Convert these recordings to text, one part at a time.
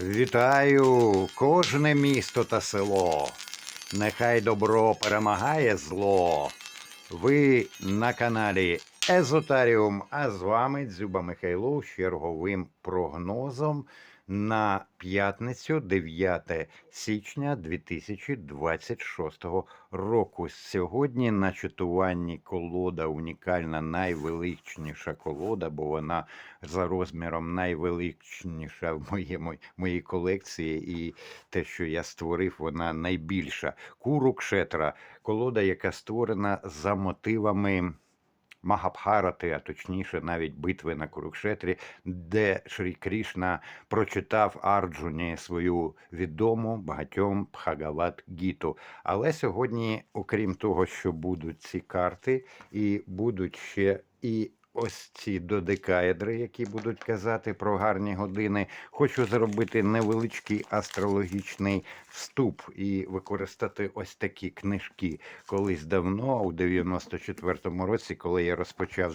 Вітаю кожне місто та село. Нехай добро перемагає зло. Ви на каналі Езотаріум, а з вами Дзюба Михайло з черговим прогнозом на п'ятницю 9 січня 2026 року. Сьогодні на читуванні колода унікальна, найвеличніша колода, бо вона за розміром найвеличніша в моєму моїй колекції, і те, що я створив, вона найбільша. Курукшетра колода, яка створена за мотивами. Магабхарати, а точніше, навіть битви на Курукшетрі, де Шрі Крішна прочитав Арджуні свою відому багатьом Бхагават Гіту. Але сьогодні, окрім того, що будуть ці карти, і будуть ще і ось ці додекаедри, які будуть казати про гарні години, хочу зробити невеличкий астрологічний вступ і використати ось такі книжки. Колись давно, у 94-му році, коли я розпочав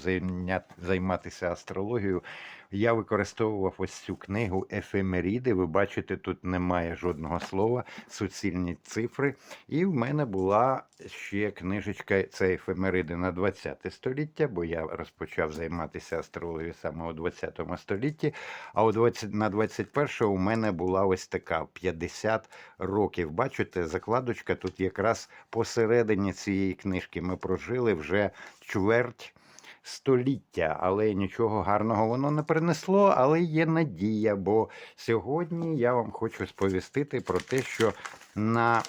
займатися астрологією, я використовував ось цю книгу Ефемеріди. Ви бачите, тут немає жодного слова, суцільні цифри. І в мене була ще книжечка це ефемериди на 20 століття, бо я розпочав займатися астрологією саме у 20 столітті. А у 20, на 21 у мене була ось така 50 років. Бачите, закладочка тут якраз посередині цієї книжки. Ми прожили вже чверть століття, але нічого гарного воно не принесло, але є надія. Бо сьогодні я вам хочу сповістити про те, що на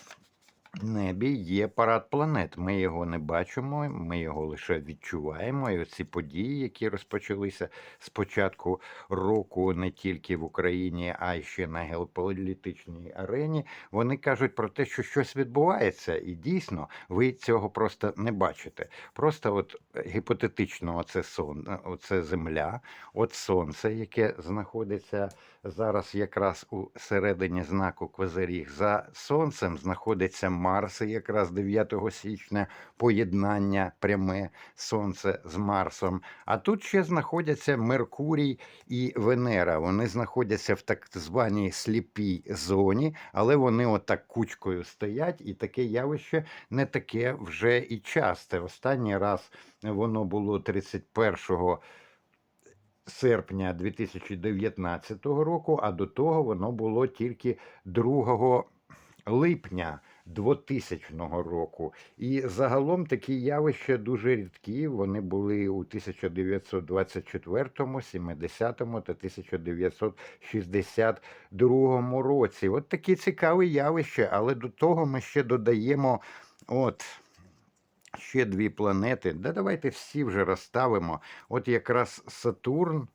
небі є парад планет. Ми його не бачимо, ми його лише відчуваємо. І оці події, які розпочалися з початку року не тільки в Україні, а й ще на геополітичній арені, вони кажуть про те, що щось відбувається, і дійсно ви цього просто не бачите. Просто от е, гіпотетично, оце сон, е, оце земля, от сонце, яке знаходиться зараз якраз у середині знаку Козиріг. За сонцем знаходиться Марс, якраз 9 січня поєднання пряме сонце з Марсом. А тут ще знаходяться Меркурій і Венера. Вони знаходяться в так званій сліпій зоні, але вони отак кучкою стоять, і таке явище не таке вже і часте. Останній раз воно було 31 серпня 2019 року, а до того воно було тільки 2 липня 2000 року. І загалом такі явища дуже рідкі. Вони були у 1924, 70 та 1962 році. От такі цікаві явища, але до того ми ще додаємо от. Ще дві планети. Да давайте всі вже розставимо. От якраз Сатурн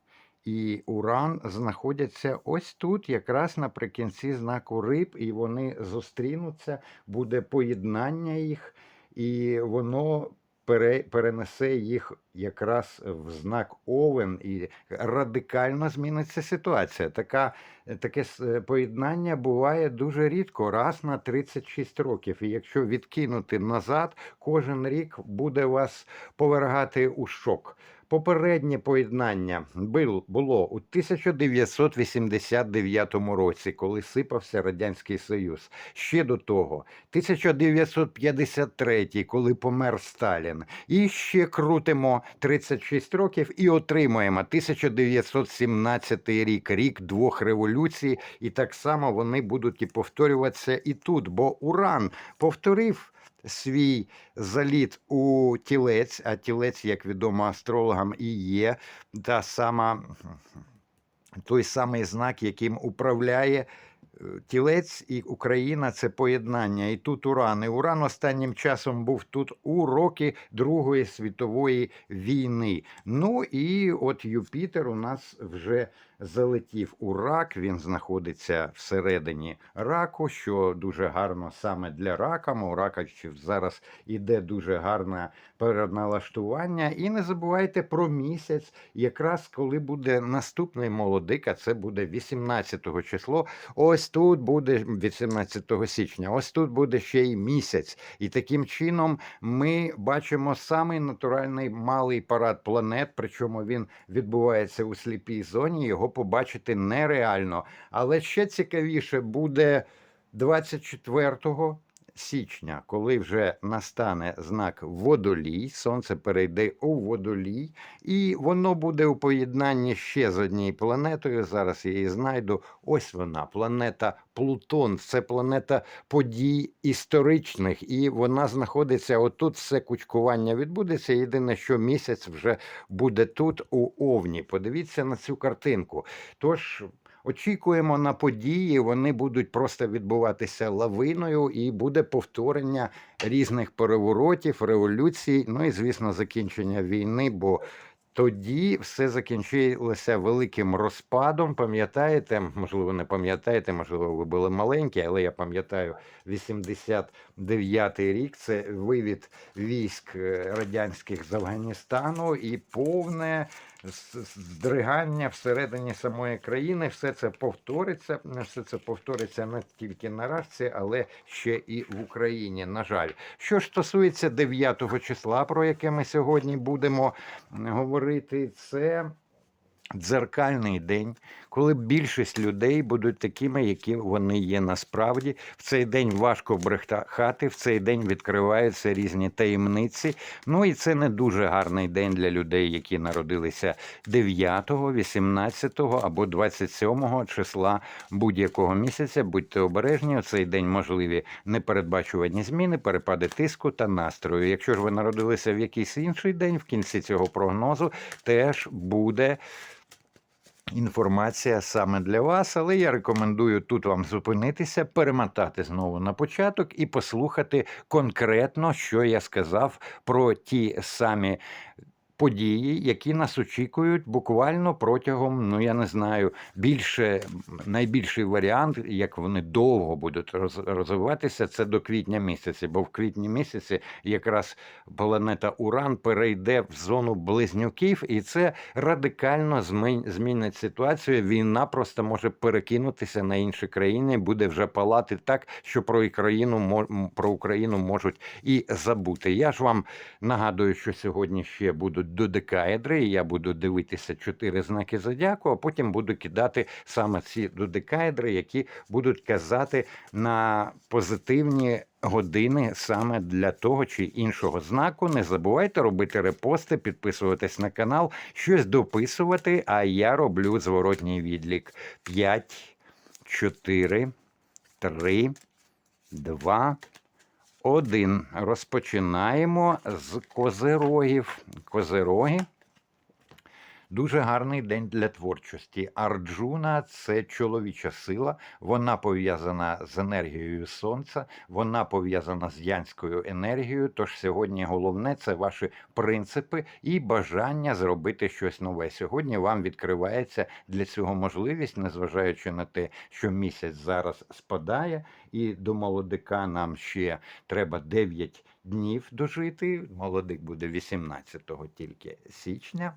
і Уран знаходяться ось тут, якраз наприкінці знаку риб, і вони зустрінуться, буде поєднання їх, і воно пере, перенесе їх якраз в знак Овен, і радикально зміниться ситуація. Така, таке поєднання буває дуже рідко, раз на 36 років. І якщо відкинути назад, кожен рік буде вас повергати у шок. Попереднє поєднання було у 1989 році, коли сипався Радянський Союз. Ще до того, 1953, коли помер Сталін. І ще крутимо 36 років і отримуємо 1917 рік, рік двох революцій. І так само вони будуть і повторюватися і тут, бо Уран повторив свій заліт у тілець, а тілець, як відомо астрологам, і є та сама, той самий знак, яким управляє. е, Тілець і Україна це поєднання. І тут Уран. І Уран останнім часом був тут у роки Другої світової війни. Ну і от Юпітер у нас вже залетів у рак. Він знаходиться всередині раку, що дуже гарно саме для рака. У рака ще зараз іде дуже гарне переналаштування. І не забувайте про місяць, якраз коли буде наступний молодик, а це буде 18 число. Ось тут буде 18 січня, ось тут буде ще й місяць. І таким чином ми бачимо самий натуральний малий парад планет, причому він відбувається у сліпій зоні. Його побачити нереально. Але ще цікавіше буде 24 січня, коли вже настане знак водолій, сонце перейде у водолій, і воно буде у поєднанні ще з однією планетою. Зараз я її знайду. Ось вона, планета Плутон. Це планета подій історичних, і вона знаходиться отут. Все кучкування відбудеться. Єдине, що місяць вже буде тут, у Овні. Подивіться на цю картинку. Тож. Очікуємо на події, вони будуть просто відбуватися лавиною, і буде повторення різних переворотів, революцій. Ну і звісно, закінчення війни. Бо тоді все закінчилося великим розпадом. Пам'ятаєте, можливо, не пам'ятаєте, можливо, ви були маленькі, але я пам'ятаю 89-й рік. Це вивід військ е, радянських з Афганістану і повне здригання всередині самої країни. Все це повториться. Все це повториться не тільки на Рашці, але ще і в Україні. На жаль, що стосується 9 числа, про яке ми сьогодні будемо говорити, це. Дзеркальний день, коли більшість людей будуть такими, які вони є насправді. В цей день важко брехати, в цей день відкриваються різні таємниці. Ну і це не дуже гарний день для людей, які народилися 9, 18 або 27 числа будь-якого місяця. Будьте обережні, у цей день можливі непередбачувані зміни, перепади тиску та настрою. Якщо ж ви народилися в якийсь інший день, в кінці цього прогнозу теж буде. Інформація саме для вас, але я рекомендую тут вам зупинитися, перемотати знову на початок і послухати конкретно, що я сказав про ті самі події, які нас очікують буквально протягом, ну я не знаю, більше найбільший варіант, як вони довго будуть роз- розвиватися, це до квітня місяці. Бо в квітні місяці якраз планета Уран перейде в зону близнюків, і це радикально змін- змінить ситуацію. Війна просто може перекинутися на інші країни, буде вже палати так, що про Україну про Україну можуть і забути. Я ж вам нагадую, що сьогодні ще будуть додекаедри, і я буду дивитися чотири знаки зодіаку, а потім буду кидати саме ці додекаедри, які будуть казати на позитивні. Години саме для того чи іншого знаку. Не забувайте робити репости, підписуватись на канал, щось дописувати. А я роблю зворотній відлік: 5, 4, 3, 2, один. Розпочинаємо з козирогів. Козироги. Дуже гарний день для творчості. Арджуна це чоловіча сила, вона пов'язана з енергією сонця, вона пов'язана з янською енергією. Тож сьогодні головне це ваші принципи і бажання зробити щось нове. Сьогодні вам відкривається для цього можливість, незважаючи на те, що місяць зараз спадає, і до молодика нам ще треба 9 днів дожити. Молодик буде 18 тільки січня.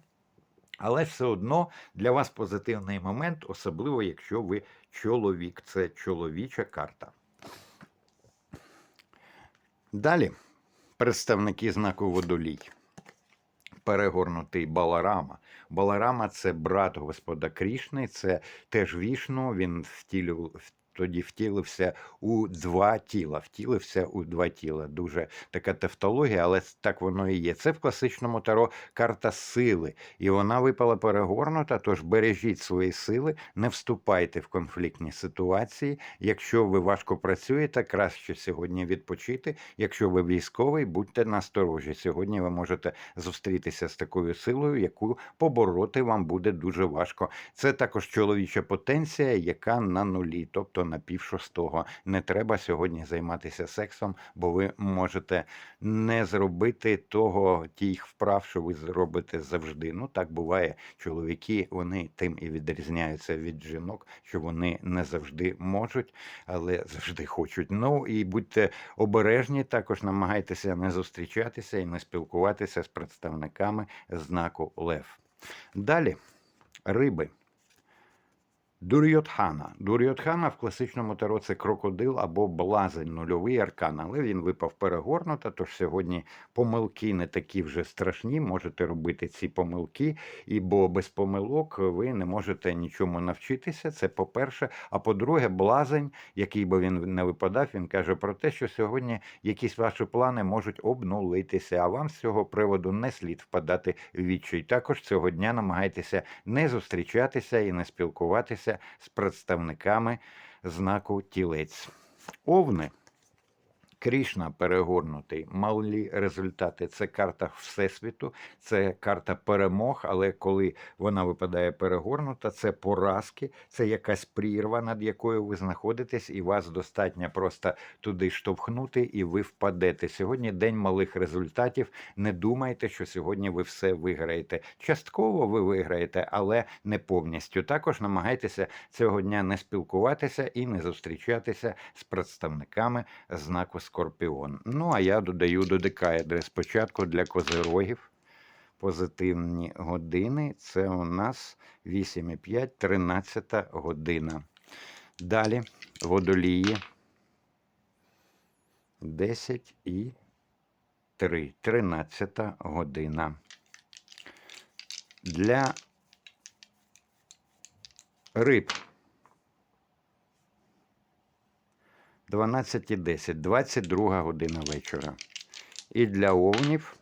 Але все одно для вас позитивний момент, особливо якщо ви чоловік. Це чоловіча карта. Далі представники знаку водолій. Перегорнутий Баларама. Баларама це брат Господа Крішни, це теж вішну. Він втілював. Тоді втілився у два тіла, втілився у два тіла. Дуже така тавтологія, але так воно і є. Це в класичному таро карта сили, і вона випала перегорнута. Тож бережіть свої сили, не вступайте в конфліктні ситуації. Якщо ви важко працюєте, краще сьогодні відпочити. Якщо ви військовий, будьте насторожі. Сьогодні ви можете зустрітися з такою силою, яку побороти вам буде дуже важко. Це також чоловіча потенція, яка на нулі, тобто на півшостого. Не треба сьогодні займатися сексом, бо ви можете не зробити того тих вправ, що ви зробите завжди. Ну так буває. Чоловіки вони тим і відрізняються від жінок, що вони не завжди можуть, але завжди хочуть. Ну і будьте обережні, також намагайтеся не зустрічатися і не спілкуватися з представниками знаку Лев. Далі риби. Дурйотхана. Дурйотхана в класичному таро це крокодил або блазень, нульовий аркан, але він випав перегорнуто, тож сьогодні помилки не такі вже страшні. Можете робити ці помилки, і бо без помилок ви не можете нічому навчитися. Це по-перше. А по-друге, блазень, який би він не випадав, він каже про те, що сьогодні якісь ваші плани можуть обнулитися, а вам з цього приводу не слід впадати в відчай. Також цього дня намагайтеся не зустрічатися і не спілкуватися з представниками знаку тілець. Овни. Крішна перегорнутий, малі результати. Це карта Всесвіту, це карта перемог, але коли вона випадає перегорнута, це поразки, це якась прірва, над якою ви знаходитесь, і вас достатньо просто туди штовхнути, і ви впадете. Сьогодні день малих результатів. Не думайте, що сьогодні ви все виграєте. Частково ви виграєте, але не повністю. Також намагайтеся цього дня не спілкуватися і не зустрічатися з представниками знаку Скорпіон. Ну, а я додаю до декаедри. Спочатку для козирогів позитивні години. Це у нас 8,5, 13 година. Далі водолії 10 і 3, 13 година. Для риб 12.10, 22 година вечора. І для овнів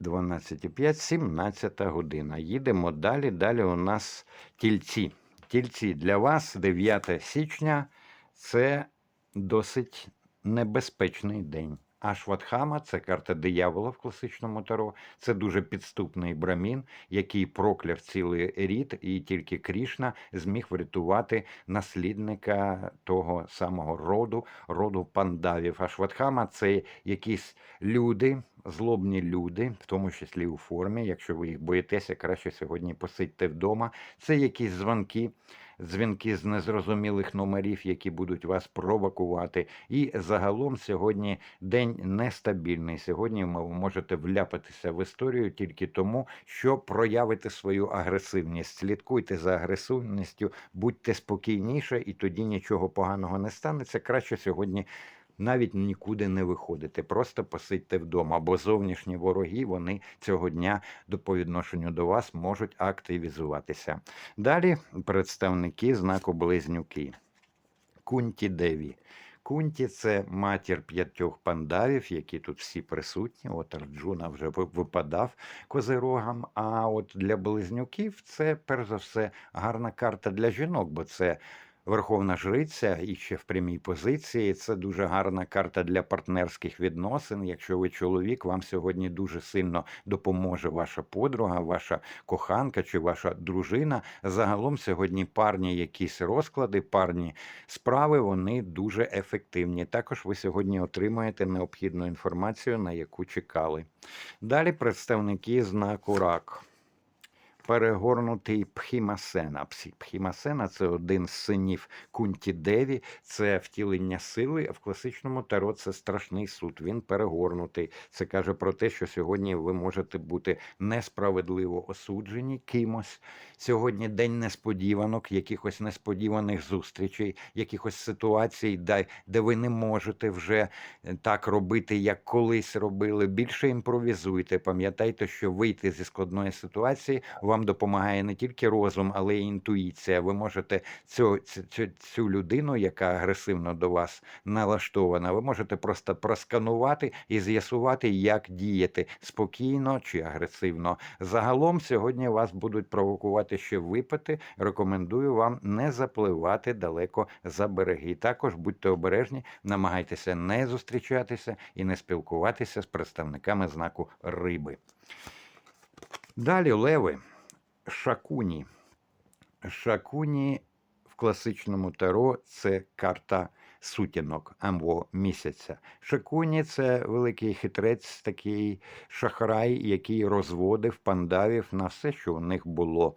12.5, 17 година. Їдемо далі. Далі у нас тільці. Тільці для вас 9 січня це досить небезпечний день. Ашватхама це карта диявола в класичному таро. Це дуже підступний брамін, який прокляв цілий рід, і тільки Крішна зміг врятувати наслідника того самого роду, роду пандавів. Ашватхама це якісь люди, злобні люди, в тому числі у формі. Якщо ви їх боїтеся, краще сьогодні посидьте вдома. Це якісь дзвонки. Дзвінки з незрозумілих номерів, які будуть вас провокувати. І загалом сьогодні день нестабільний. Сьогодні ви можете вляпатися в історію тільки тому, що проявите свою агресивність. Слідкуйте за агресивністю, будьте спокійніше, і тоді нічого поганого не станеться. Краще сьогодні. Навіть нікуди не виходити, просто посидьте вдома, бо зовнішні вороги вони цього дня до по відношенню до вас можуть активізуватися. Далі представники знаку Близнюки. Кунті Деві. Кунті це матір п'ятьох пандавів, які тут всі присутні. От Арджуна вже випадав козирогам. А от для близнюків це перш за все гарна карта для жінок, бо це Верховна жриця і ще в прямій позиції. Це дуже гарна карта для партнерських відносин. Якщо ви чоловік, вам сьогодні дуже сильно допоможе ваша подруга, ваша коханка чи ваша дружина. Загалом сьогодні парні якісь розклади, парні справи, вони дуже ефективні. Також ви сьогодні отримаєте необхідну інформацію, на яку чекали. Далі представники знаку рак. Перегорнутий Пхімасена. Пхімасена це один з синів Кунті Деві, це втілення сили. а В класичному таро це страшний суд. Він перегорнутий. Це каже про те, що сьогодні ви можете бути несправедливо осуджені кимось. Сьогодні день несподіванок, якихось несподіваних зустрічей, якихось ситуацій, де, де ви не можете вже е, так робити, як колись робили. Більше імпровізуйте. Пам'ятайте, що вийти зі складної ситуації вам допомагає не тільки розум, але й інтуїція. Ви можете цю, цю, цю людину, яка агресивно до вас налаштована, ви можете просто просканувати і з'ясувати, як діяти спокійно чи агресивно. Загалом сьогодні вас будуть провокувати ще випити. Рекомендую вам не запливати далеко за береги. Також будьте обережні, намагайтеся не зустрічатися і не спілкуватися з представниками знаку риби. Далі леви. Шакуні. Шакуні в класичному таро це карта сутінок або місяця. Шакуні це великий хитрець, такий шахрай, який розводив пандавів на все, що у них було.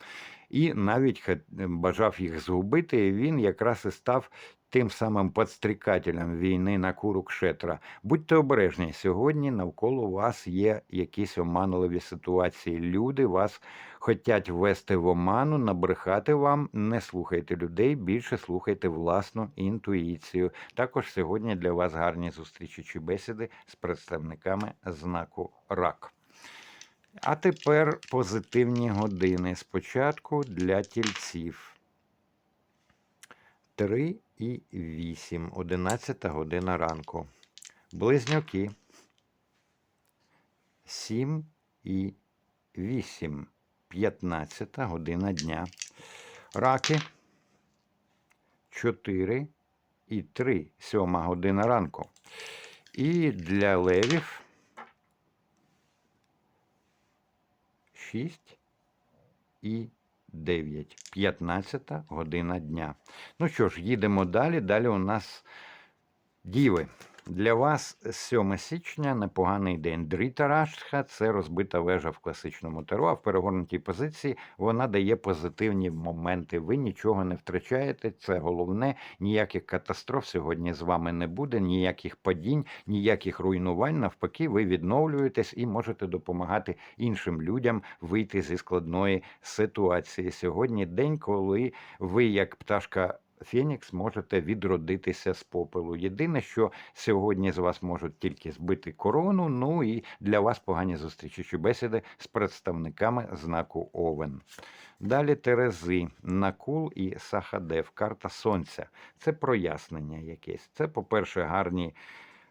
І навіть бажав їх згубити. і Він якраз і став тим самим подстрікателям війни на Курукшетра. Будьте обережні, сьогодні навколо вас є якісь оманливі ситуації. Люди вас хочуть ввести в оману, набрехати вам. Не слухайте людей, більше слухайте власну інтуїцію. Також сьогодні для вас гарні зустрічі чи бесіди з представниками знаку рак. А тепер позитивні години. Спочатку для тільців. 3 і 8, 11 година ранку. Близнюки. 7 і 8, 15 година дня. Раки. 4 і 3, 7 година ранку. І для левів 6 і 9, 15 година дня. Ну що ж, їдемо далі. Далі у нас діви. Для вас 7 січня непоганий день. Дріта Раштха це розбита вежа в класичному таро, а в перегорнутій позиції вона дає позитивні моменти. Ви нічого не втрачаєте. Це головне. Ніяких катастроф сьогодні з вами не буде, ніяких падінь, ніяких руйнувань. Навпаки, ви відновлюєтесь і можете допомагати іншим людям вийти зі складної ситуації. Сьогодні день, коли ви, як пташка. Фенікс можете відродитися з попелу. Єдине, що сьогодні з вас можуть тільки збити корону. Ну і для вас погані зустрічі бесіди з представниками знаку Овен. Далі Терези, Накул і Сахадев, карта Сонця. Це прояснення якесь. Це, по-перше, гарні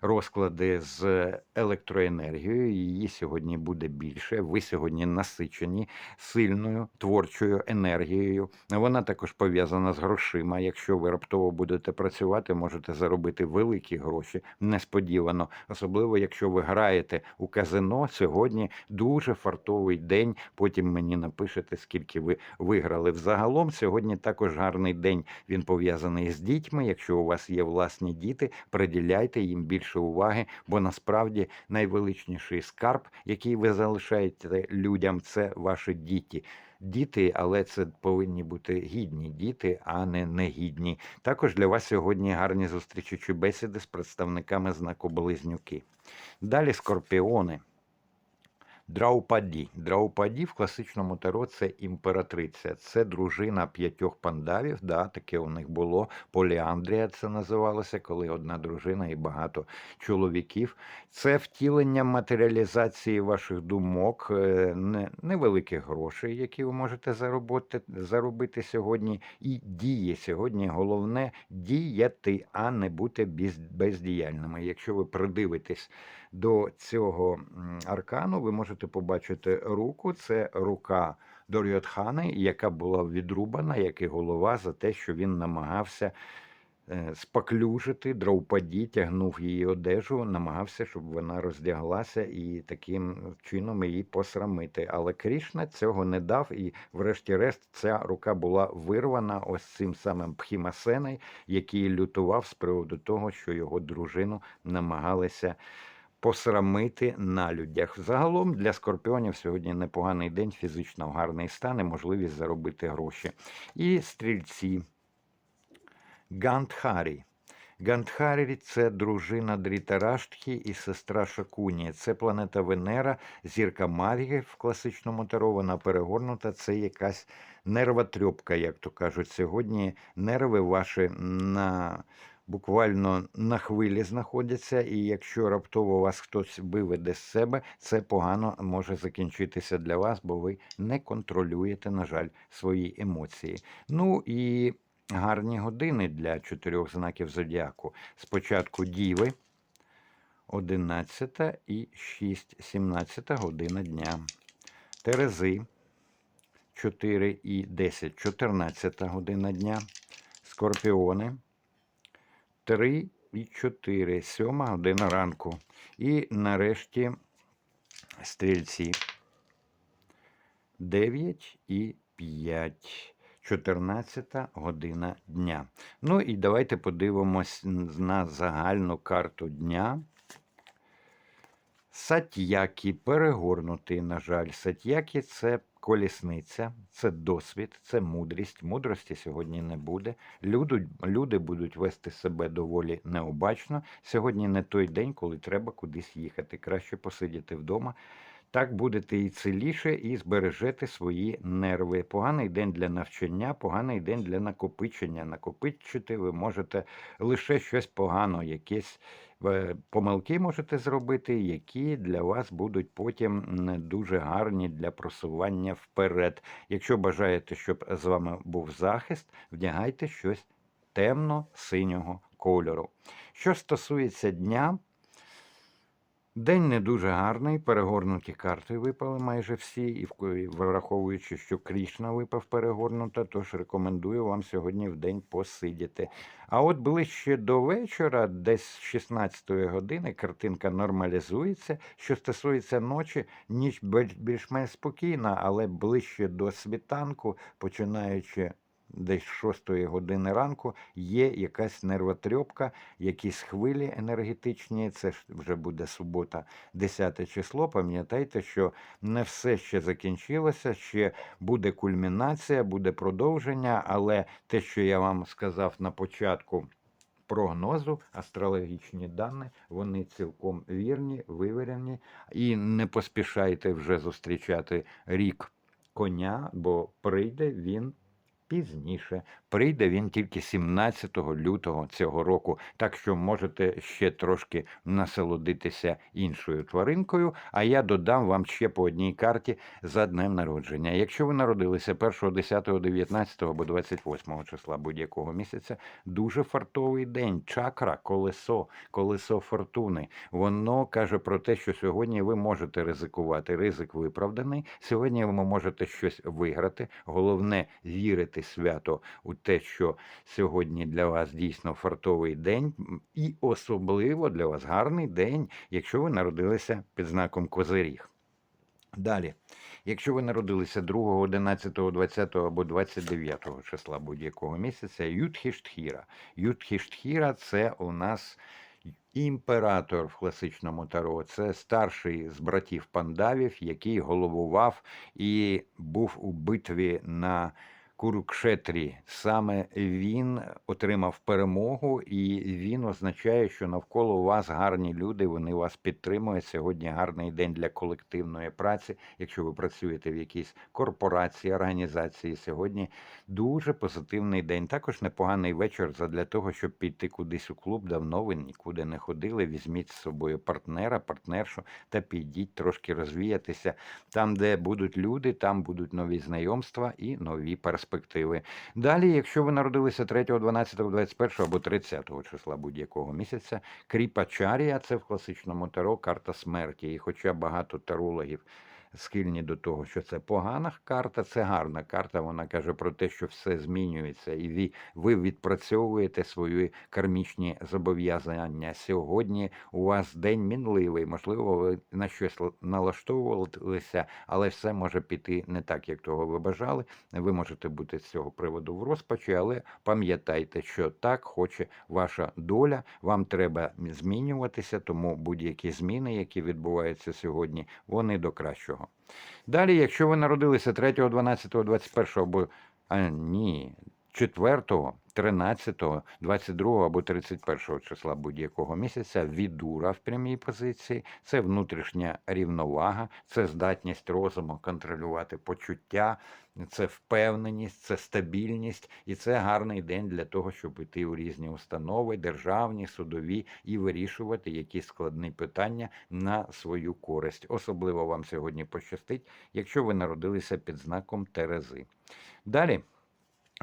розклади з електроенергією. Її сьогодні буде більше. Ви сьогодні насичені сильною творчою енергією. Вона також пов'язана з грошима. Якщо ви раптово будете працювати, можете заробити великі гроші несподівано. Особливо, якщо ви граєте у казино. Сьогодні дуже фартовий день. Потім мені напишете, скільки ви виграли. Взагалом сьогодні також гарний день. Він пов'язаний з дітьми. Якщо у вас є власні діти, приділяйте їм більше уваги, бо насправді найвеличніший скарб, який ви залишаєте людям, це ваші діти. Діти, але це повинні бути гідні діти, а не негідні. Також для вас сьогодні гарні зустрічі чи бесіди з представниками знаку Близнюки. Далі скорпіони. Драупаді. Драупаді в класичному таро це імператриця, це дружина п'ятьох пандавів. Да, таке у них було. Поліандрія це називалося, коли одна дружина і багато чоловіків. Це втілення матеріалізації ваших думок, е, невеликих грошей, які ви можете заробити, заробити сьогодні. І дії сьогодні головне діяти, а не бути бездіяльними. Якщо ви придивитесь до цього аркану, ви можете побачити руку. Це рука Доріотхани, яка була відрубана, як і голова, за те, що він намагався е, споклюжити Драупаді, тягнув її одежу, намагався, щоб вона роздяглася і таким чином її посрамити. Але Крішна цього не дав, і, врешті-решт, ця рука була вирвана ось цим самим Пхімасеней, який лютував з приводу того, що його дружину намагалися посрамити на людях. Загалом для скорпіонів сьогодні непоганий день, фізично гарний стан і можливість заробити гроші. І стрільці. Гандхарі. Гандхарі це дружина Дрітараштхі і сестра Шакуні. Це планета Венера, зірка Мар'ї в класичному таро. Вона перегорнута. Це якась нервотрьопка, як то кажуть. Сьогодні нерви ваші на буквально на хвилі знаходяться, і якщо раптово вас хтось виведе з себе, це погано може закінчитися для вас, бо ви не контролюєте, на жаль, свої емоції. Ну і гарні години для чотирьох знаків зодіаку. Спочатку діви. 11 і 6, 17 година дня. Терези 4 і 10, 14 година дня. Скорпіони 3 і 4, 7 година ранку. І нарешті стрільці 9 і 5. 14 година дня. Ну і давайте подивимось на загальну карту дня. Сатьякі перегорнутий, на жаль. Сатьякі це колісниця, це досвід, це мудрість. Мудрості сьогодні не буде. Люди, люди будуть вести себе доволі необачно. Сьогодні не той день, коли треба кудись їхати. Краще посидіти вдома. Так будете і ціліше, і збережете свої нерви. Поганий день для навчання, поганий день для накопичення. Накопичити ви можете лише щось погано, якісь е, помилки можете зробити, які для вас будуть потім не дуже гарні для просування вперед. Якщо бажаєте, щоб з вами був захист, вдягайте щось темно-синього кольору. Що стосується дня, День не дуже гарний, перегорнуті карти випали майже всі, і враховуючи, що Крішна випав перегорнута, тож рекомендую вам сьогодні в день посидіти. А от ближче до вечора, десь з 16 години, картинка нормалізується. Що стосується ночі, ніч більш-менш спокійна, але ближче до світанку, починаючи десь з 6 години ранку, є якась нервотрьопка, якісь хвилі енергетичні. Це вже буде субота, 10 число. Пам'ятайте, що не все ще закінчилося, ще буде кульмінація, буде продовження, але те, що я вам сказав на початку. Прогнозу, астрологічні дані, вони цілком вірні, вивірені. І не поспішайте вже зустрічати рік коня, бо прийде він пізніше. Прийде він тільки 17 лютого цього року, так що можете ще трошки насолодитися іншою тваринкою. А я додам вам ще по одній карті за днем народження. Якщо ви народилися 1, 10, 19 або 28 числа будь-якого місяця, дуже фартовий день. Чакра, колесо, колесо фортуни. Воно каже про те, що сьогодні ви можете ризикувати. Ризик виправданий. Сьогодні ви можете щось виграти. Головне вірити свято у те, що сьогодні для вас дійсно фартовий день, і особливо для вас гарний день, якщо ви народилися під знаком Козиріг. Далі, якщо ви народилися 2, 11, 20 або 29 числа будь-якого місяця, Ютхіштхіра. Ютхіштхіра це у нас імператор в класичному таро. Це старший з братів пандавів, який головував і був у битві на Курукшетрі. Саме він отримав перемогу, і він означає, що навколо вас гарні люди, вони вас підтримують. Сьогодні гарний день для колективної праці. Якщо ви працюєте в якійсь корпорації, організації, сьогодні дуже позитивний день. Також непоганий вечір для того, щоб піти кудись у клуб. Давно ви нікуди не ходили. Візьміть з собою партнера, партнершу та підіть трошки розвіятися. Там, де будуть люди, там будуть нові знайомства і нові перспективи. Далі, якщо ви народилися 3, 12, 21 або 30 числа будь-якого місяця, Кріпачарія це в класичному таро карта смерті. І хоча багато тарологів схильні до того, що це погана карта, це гарна карта. Вона каже про те, що все змінюється, і ви, відпрацьовуєте свої кармічні зобов'язання. Сьогодні у вас день мінливий, можливо, ви на щось налаштовувалися, але все може піти не так, як того ви бажали. Ви можете бути з цього приводу в розпачі, але пам'ятайте, що так хоче ваша доля. Вам треба змінюватися, тому будь-які зміни, які відбуваються сьогодні, вони до кращого. Далі, якщо ви народилися 3, 12, 21 або а, ні, 4, 13, 22 або 31 числа будь-якого місяця відура в прямій позиції, це внутрішня рівновага, це здатність розуму контролювати почуття, це впевненість, це стабільність, і це гарний день для того, щоб йти у різні установи, державні, судові і вирішувати якісь складні питання на свою користь. Особливо вам сьогодні пощастить, якщо ви народилися під знаком Терези. Далі.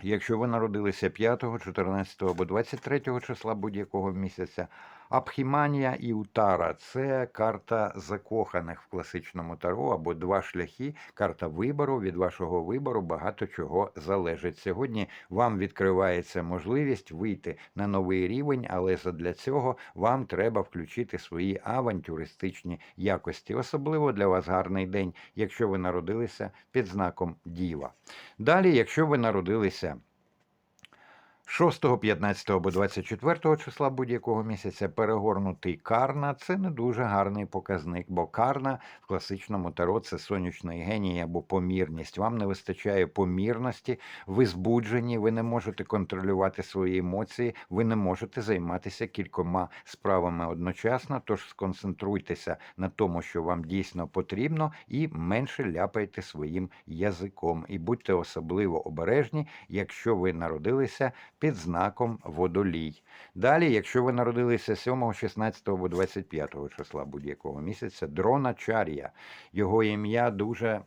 Якщо ви народилися 5, 14 або 23 числа будь-якого місяця, Абхіманія і Утара це карта закоханих в класичному таро або два шляхи, карта вибору. Від вашого вибору багато чого залежить. Сьогодні вам відкривається можливість вийти на новий рівень, але задля цього вам треба включити свої авантюристичні якості. Особливо для вас гарний день, якщо ви народилися під знаком Діва. Далі, якщо ви народилися 6, 15 або 24 числа будь-якого місяця перегорнутий карна це не дуже гарний показник, бо карна в класичному таро це сонячний геній або помірність. Вам не вистачає помірності, ви збуджені, ви не можете контролювати свої емоції, ви не можете займатися кількома справами одночасно. Тож сконцентруйтеся на тому, що вам дійсно потрібно, і менше ляпайте своїм язиком. І будьте особливо обережні, якщо ви народилися під знаком водолій. Далі, якщо ви народилися 7, 16 або 25 числа будь-якого місяця, дрона Чарія. Його ім'я дуже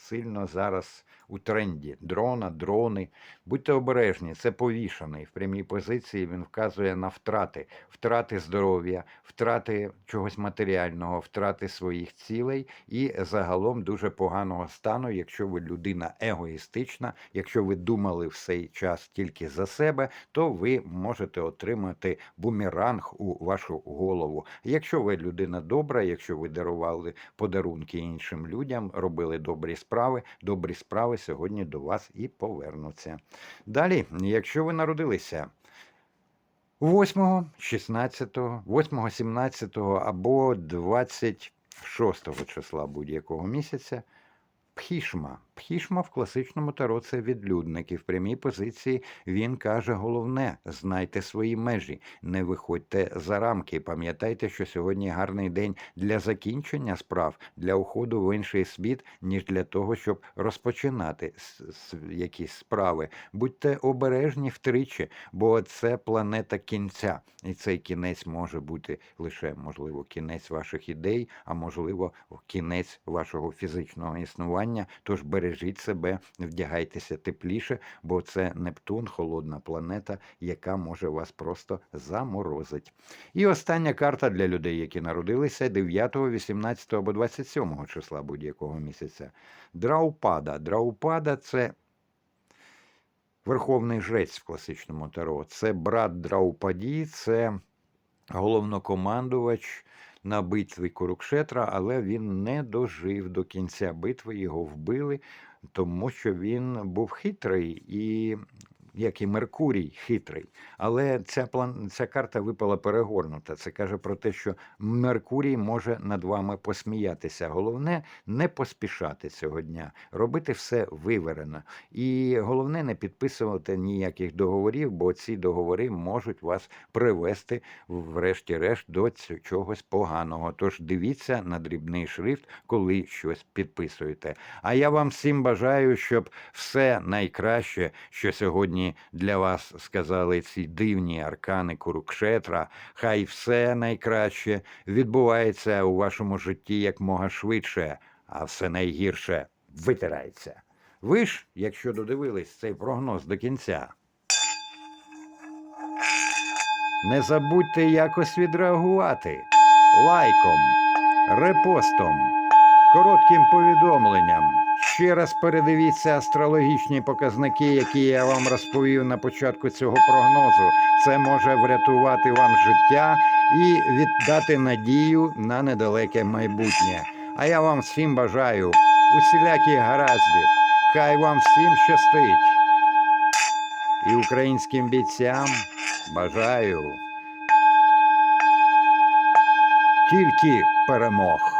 сильно зараз у тренді. Дрона, дрони. Будьте обережні, це повішаний. В прямій позиції він вказує на втрати, втрати здоров'я, втрати чогось матеріального, втрати своїх цілей і загалом дуже поганого стану, якщо ви людина егоїстична, якщо ви думали в цей час тільки за себе, то ви можете отримати бумеранг у вашу голову. Якщо ви людина добра, якщо ви дарували подарунки іншим людям, робили добрі справи, добрі справи сьогодні до вас і повернуться. Далі, якщо ви народилися 8, 16, 8, 17 або 26 числа будь-якого місяця, Пхішма. Пхішма в класичному таро це. І в прямій позиції він каже головне: знайте свої межі, не виходьте за рамки. Пам'ятайте, що сьогодні гарний день для закінчення справ, для уходу в інший світ, ніж для того, щоб розпочинати якісь справи. Будьте обережні втричі, бо це планета кінця, і цей кінець може бути лише можливо кінець ваших ідей, а можливо кінець вашого фізичного існування. Тож бережіть себе, вдягайтеся тепліше, бо це Нептун, холодна планета, яка може вас просто заморозить. І остання карта для людей, які народилися 9, 18 або 27 числа будь-якого місяця. Драупада. Драупада це верховний жрець в класичному таро. Це брат Драупаді, це головнокомандувач на битві Курукшетра, але він не дожив до кінця битви, його вбили, тому що він був хитрий і. Як і Меркурій хитрий, але ця план ця карта випала перегорнута. Це каже про те, що Меркурій може над вами посміятися. Головне не поспішати цього дня, робити все виверено. І головне не підписувати ніяких договорів, бо ці договори можуть вас привести, врешті-решт, до чогось поганого. Тож дивіться на дрібний шрифт, коли щось підписуєте. А я вам всім бажаю, щоб все найкраще, що сьогодні для вас сказали ці дивні аркани Курукшетра, хай все найкраще відбувається у вашому житті якмога швидше, а все найгірше витирається. Ви ж, якщо додивились цей прогноз до кінця, не забудьте якось відреагувати лайком, репостом, коротким повідомленням. Ще раз передивіться астрологічні показники, які я вам розповів на початку цього прогнозу. Це може врятувати вам життя і віддати надію на недалеке майбутнє. А я вам всім бажаю усіляких гараздів. Хай вам всім щастить. І українським бійцям бажаю тільки перемог.